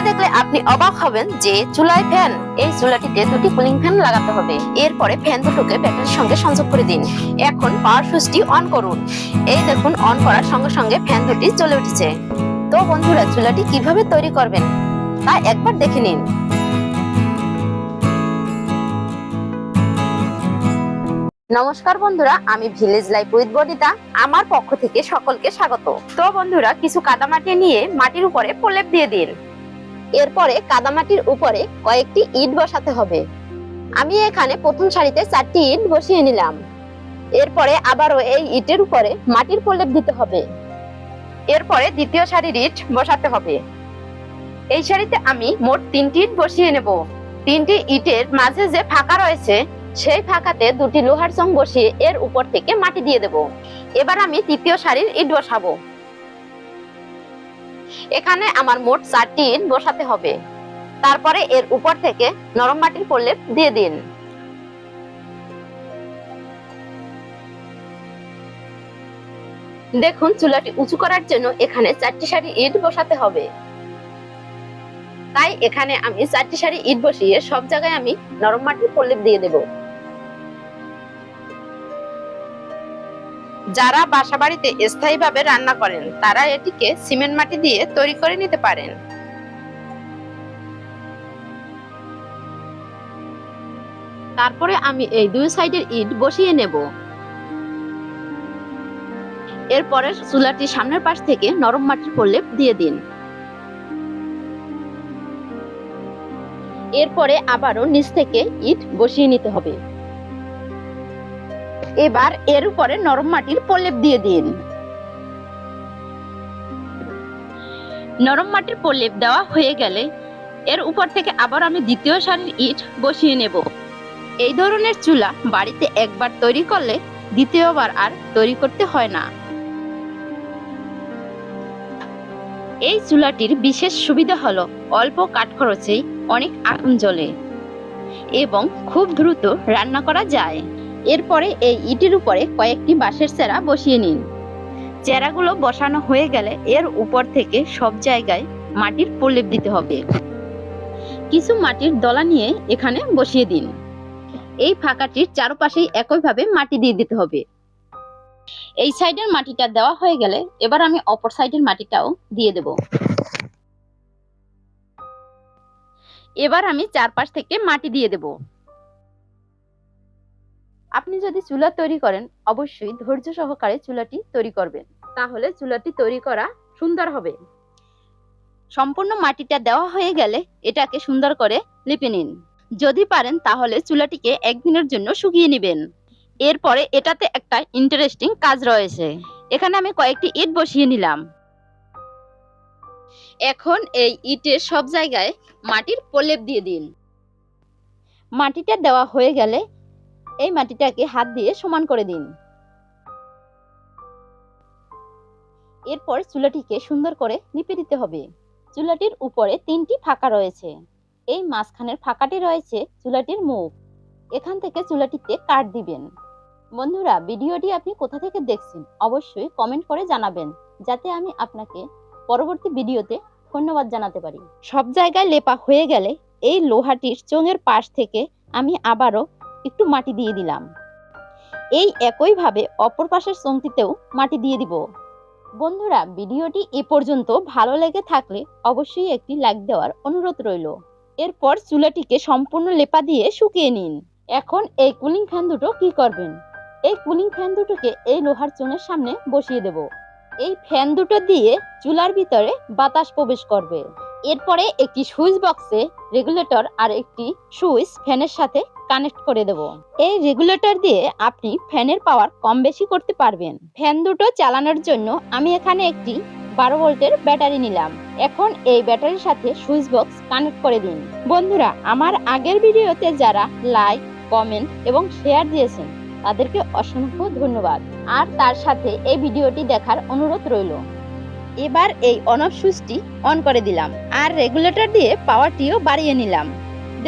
এটা দেখলে আপনি অবাক হবেন যে চুলায় ফ্যান, এই চুলাটিতে দুটি কুলিং ফ্যান লাগাতে হবে। এরপরে ফ্যান দুটোকে ব্যাটারির সঙ্গে সংযোগ করে দিন। এখন পাওয়ার সুইচটি অন করুন। এই দেখুন অন করার সঙ্গে সঙ্গে ফ্যান দুটি জ্বলে উঠেছে। তো বন্ধুরা, চুলাটি কীভাবে তৈরি করবেন তা একবার দেখে নিন। নমস্কার বন্ধুরা, আমি ভিলেজ লাইফ উইথ বনিতা আমার পক্ষ থেকে সকলকে স্বাগত। তো বন্ধুরা, কিছু কাদামাটি নিয়ে মাটির উপরে প্রলেপ দিয়ে দিন। এরপরে কাদামাটির উপরে কয়েকটি ইট বসাতে হবে। আমি এখানে প্রথম সারিতে চারটি ইট বসিয়ে নিলাম। এরপরে আবারও এই ইটের উপরে মাটির প্রলেপ দিতে হবে। এরপরে দ্বিতীয় সারির ইট বসাতে হবে। এই সারিতে আমি মোট তিনটি ইট বসিয়ে নেব। তিনটি ইটের মাঝে যে ফাঁকা রয়েছে, সেই ফাঁকাতে দুটি লোহার চং বসিয়ে এর উপর থেকে মাটি দিয়ে দেব। এবার আমি তৃতীয় সারির ইট বসাবো। এখানে আমার মোট চারটি ইট বসাতে হবে। তারপরে এর উপর থেকে নরম মাটির প্রলেপ দিয়ে দিন। দেখুন, চুলাটি উঁচু করার জন্য এখানে চারটি সারি ইট বসাতে হবে। তাই এখানে আমি চারটি সারি ইট বসিয়ে সব জায়গায় আমি নরম মাটির প্রলেপ দিয়ে দেব। যারা বাসা বাড়িতে স্থায়ীভাবে রান্না করেন, তারা এটিকে সিমেন্ট মাটি দিয়ে তৈরি করে নিতে পারেন। তারপরে আমি এই দুই সাইডের ইট বসিয়ে নেব। এরপরে চুলাটি সামনের পাশ থেকে নরম মাটির প্রলেপ দিয়ে দিন। এরপরে আবারও নিচ থেকে ইট বসিয়ে নিতে হবে। এবার এর উপরে নরম মাটির প্রলেপ দিয়ে দিন। নরম মাটির প্রলেপ দেওয়া হয়ে গেলে এর উপর থেকে আবার আমি দ্বিতীয় সারির ইট বসিয়ে নেব। এই ধরনের চুলা বাড়িতে একবার তৈরি করলে দ্বিতীয়বার আর তৈরি করতে হয় না। এই চুলাটির বিশেষ সুবিধা হলো অল্প কাঠ খরচেই অনেক আগুন জ্বলে এবং খুব দ্রুত রান্না করা যায়। এরপরে এই ইটের উপরে কয়েকটি বাঁশের চেরা বসিয়ে নিন। চেরাগুলো বসানো হয়ে গেলে এর উপর থেকে সব জায়গায় মাটির প্রলেপ দিতে হবে। কিছু মাটির দলা নিয়ে এখানে বসিয়ে দিন। এই ফাঁকাটির চারপাশেই একইভাবে মাটি দিয়ে দিতে হবে। এই সাইডের মাটিটা দেওয়া হয়ে গেলে এবার আমি অপর সাইডের মাটিটাও দিয়ে দেব। এবার আমি চারপাশ থেকে মাটি দিয়ে দেব। আপনি যদি চুলা তৈরি করেন, অবশ্যই ধৈর্য সহকারে চুলাটি তৈরি করবেন। তাহলে চুলাটি তৈরি করা সুন্দর হবে। সম্পূর্ণ মাটিটা দেওয়া হয়ে গেলে এটাকে সুন্দর করে লিপে নিন। যদি পারেন, তাহলে চুলাটিকে একদিনের জন্য শুকিয়ে নেবেন। এরপরে এটাতে একটা ইন্টারেস্টিং কাজ রয়েছে। এখানে আমি কয়েকটি ইট বসিয়ে নিলাম। এখন এই ইটের সব জায়গায় মাটির প্রলেপ দিয়ে দিন। মাটিটা দেওয়া হয়ে গেলে এই মাটিটাকে হাত দিয়ে সমান করে দিন। এরপর চুলাটিকে সুন্দর করে লিপে দিতে হবে। চুলাটির উপরে তিনটি ফাঁকা রয়েছে। এই মাঝখানের ফাঁকাটি রয়েছে চুলাটির মুখ। এখান থেকে চুলাটিতে কাট দিবেন। বন্ধুরা, ভিডিওটি আপনি কোথা থেকে দেখছেন অবশ্যই কমেন্ট করে জানাবেন, যাতে আমি আপনাকে পরবর্তী ভিডিওতে ধন্যবাদ জানাতে পারি। সব জায়গায় লেপা হয়ে গেলে এই লোহাটির চোঙের পাশ থেকে আমি আবারও একটু মাটি দিয়ে দিলাম। এই একইভাবে অপর পাশের চোঙটিতেও মাটি দিয়ে দিব। বন্ধুরা, ভিডিওটি এ পর্যন্ত ভালো লেগে থাকলে অবশ্যই একটি লাইক দেওয়ার অনুরোধ রইল। এরপর চুলাটিকে সম্পূর্ণ লেপা দিয়ে শুকিয়ে নিন। এখন এই কুলিং ফ্যান দুটো কি করবেন? এই কুলিং ফ্যান দুটোকে এই লোহার চুনের সামনে বসিয়ে দেব। এই ফ্যান দুটো দিয়ে চুলার ভিতরে বাতাস প্রবেশ করবে। এরপরে একটি সুইচ বক্সে রেগুলেটর আর একটি সুইচ ফ্যানের সাথে কানেক্ট করে দেব। এই রেগুলেটর দিয়ে আপনি ফ্যানের পাওয়ার কম বেশি করতে পারবেন। ফ্যান দুটো চালানোর জন্য আমি এখানে একটি বারো ভোল্টের ব্যাটারি নিলাম। এখন এই ব্যাটারির সাথে সুইচ বক্স কানেক্ট করে দিন। বন্ধুরা, আমার আগের ভিডিওতে যারা লাইক কমেন্ট এবং শেয়ার দিয়েছেন, তাদেরকে অসংখ্য ধন্যবাদ। আর তার সাথে এই ভিডিওটি দেখার অনুরোধ রইল। এবার এই অন সুইচটি অন করে দিলাম। আর রেগুলেটর দিয়ে পাওয়ারটিও বাড়িয়ে নিলাম।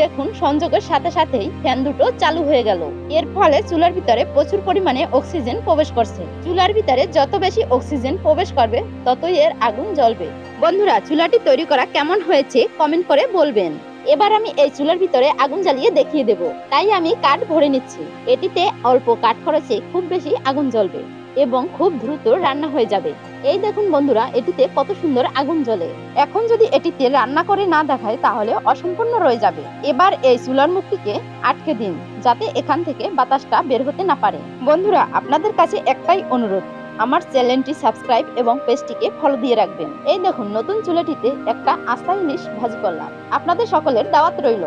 দেখুন, সংযোগের সাথে সাথেই ফ্যান দুটো চালু হয়ে গেল। এর ফলে চুলার ভিতরে প্রচুর পরিমাণে অক্সিজেন প্রবেশ করছে। চুলার ভিতরে যত বেশি অক্সিজেন প্রবেশ করবে, ততই এর আগুন জ্বলবে। বন্ধুরা, চুলাটি তৈরি করা কেমন হয়েছে কমেন্ট করে বলবেন। এবার আমি এই চুলার ভিতরে আগুন জ্বালিয়ে দেখিয়ে দেব। তাই আমি কাঠ ভরে নিচ্ছি। এটিতে অল্প কাঠ খরচে খুব বেশি আগুন জ্বলবে। এবং খুব দ্রুত রান্না হয়ে যাবে। এই দেখুন বন্ধুরা, এটিতে কত সুন্দর আগুন জ্বলে। এখন যদি এটিতে রান্না করে না দেখায়, তাহলে অসম্পূর্ণ রয়ে যাবে। এবার এই চুলার মুখটিকে আটকে দিন, যাতে এখান থেকে বাতাসটা বের হতে না পারে। বন্ধুরা, আপনাদের কাছে একটাই অনুরোধ, আমার চ্যানেলটি সাবস্ক্রাইব এবং পেজটিকে ফলো দিয়ে রাখবেন। এই দেখুন, নতুন চুলাটিতে একটা আস্থা ইলিশ ভাজি করলাম। আপনাদের সকলের দাওয়াত রইল।